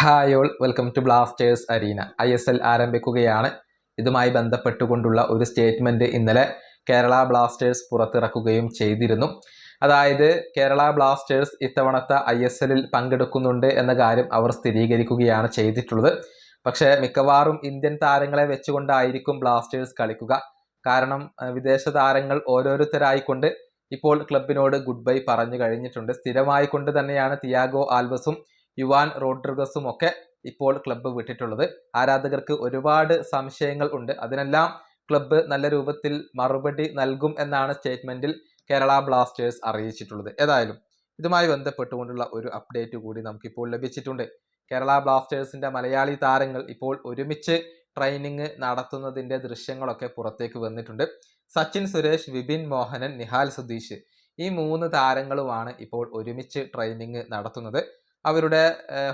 Hi all welcome to Blasters arena. I S L ആരംഭിക്കുകയാണ്. ഇതുമായി ബന്ധപ്പെട്ടുകൊണ്ടുള്ള ഒരു സ്റ്റേറ്റ്മെന്റ് ഇന്നലെ കേരള ബ്ലാസ്റ്റേഴ്സ് പുറത്തിറക്കുകയും ചെയ്തിരുന്നു. അതായത് കേരള ബ്ലാസ്റ്റേഴ്സ് ഇത്തവണത്തെ ഐ എസ് എല്ലിൽ പങ്കെടുക്കുന്നുണ്ട് എന്ന കാര്യം അവർ സ്ഥിരീകരിക്കുകയാണ് ചെയ്തിട്ടുള്ളത്. പക്ഷേ മിക്കവാറും ഇന്ത്യൻ താരങ്ങളെ വെച്ചുകൊണ്ടായിരിക്കും ബ്ലാസ്റ്റേഴ്സ് കളിക്കുക. കാരണം വിദേശ താരങ്ങൾ ഓരോരുത്തരായിക്കൊണ്ട് ഇപ്പോൾ ക്ലബിനോട് ഗുഡ് ബൈ പറഞ്ഞു കഴിഞ്ഞിട്ടുണ്ട്. സ്ഥിരമായിക്കൊണ്ട് തന്നെയാണ് തിയാഗോ ആൽബസും യുവാൻ റോഡ്രിഗസും ഒക്കെ ഇപ്പോൾ ക്ലബ്ബ് വിട്ടിട്ടുള്ളത്. ആരാധകർക്ക് ഒരുപാട് സംശയങ്ങൾ ഉണ്ട്. അതിനെല്ലാം ക്ലബ്ബ് നല്ല രൂപത്തിൽ മറുപടി നൽകും എന്നാണ് സ്റ്റേറ്റ്മെന്റിൽ കേരള ബ്ലാസ്റ്റേഴ്സ് അറിയിച്ചിട്ടുള്ളത്. ഏതായാലും ഇതുമായി ബന്ധപ്പെട്ടുകൊണ്ടുള്ള ഒരു അപ്ഡേറ്റ് കൂടി നമുക്കിപ്പോൾ ലഭിച്ചിട്ടുണ്ട്. കേരള ബ്ലാസ്റ്റേഴ്സിന്റെ മലയാളി താരങ്ങൾ ഇപ്പോൾ ഒരുമിച്ച് ട്രെയിനിങ് നടത്തുന്നതിന്റെ ദൃശ്യങ്ങളൊക്കെ പുറത്തേക്ക് വന്നിട്ടുണ്ട്. സച്ചിൻ സുരേഷ് വിപിൻ മോഹനൻ നിഹാൽ സുധീഷ് ഈ മൂന്ന് താരങ്ങളുമാണ് ഇപ്പോൾ ഒരുമിച്ച് ട്രെയിനിങ് നടത്തുന്നത്. അവരുടെ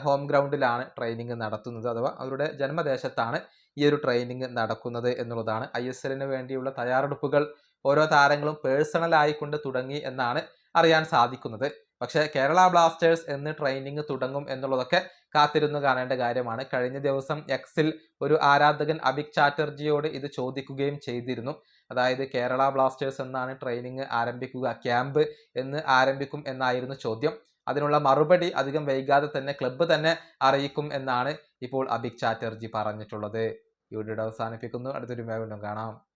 ഹോം ഗ്രൗണ്ടിലാണ് ട്രെയിനിങ് നടത്തുന്നത് അഥവാ അവരുടെ ജന്മദേശത്താണ് ഈ ഒരു ട്രെയിനിങ് നടക്കുന്നത് എന്നുള്ളതാണ്. ഐ എസ് എല്ലിന് വേണ്ടിയുള്ള തയ്യാറെടുപ്പുകൾ ഓരോ താരങ്ങളും പേഴ്സണലായിക്കൊണ്ട് തുടങ്ങി എന്നാണ് അറിയാൻ സാധിക്കുന്നത്. പക്ഷേ കേരള ബ്ലാസ്റ്റേഴ്സ് എന്ന് ട്രെയിനിങ് തുടങ്ങും എന്നുള്ളതൊക്കെ കാത്തിരുന്നു കാണേണ്ട കാര്യമാണ്. കഴിഞ്ഞ ദിവസം എക്സിൽ ഒരു ആരാധകൻ അഭിക് ചാറ്റർജിയോട് ഇത് ചോദിക്കുകയും ചെയ്തിരുന്നു. അതായത് കേരള ബ്ലാസ്റ്റേഴ്സ് എന്നാണ് ട്രെയിനിങ് ആരംഭിക്കുക ക്യാമ്പ് എന്ന് ആരംഭിക്കും എന്നായിരുന്നു ചോദ്യം. അതിനുള്ള മറുപടി അധികം വൈകാതെ തന്നെ ക്ലബ്ബ് തന്നെ അറിയിക്കും എന്നാണ് ഇപ്പോൾ അഭിക് ചാറ്റർജി പറഞ്ഞിട്ടുള്ളത്. ഈ വീഡിയോ അവസാനിപ്പിക്കുന്നു. അടുത്തൊരു വീണ്ടും കാണാം.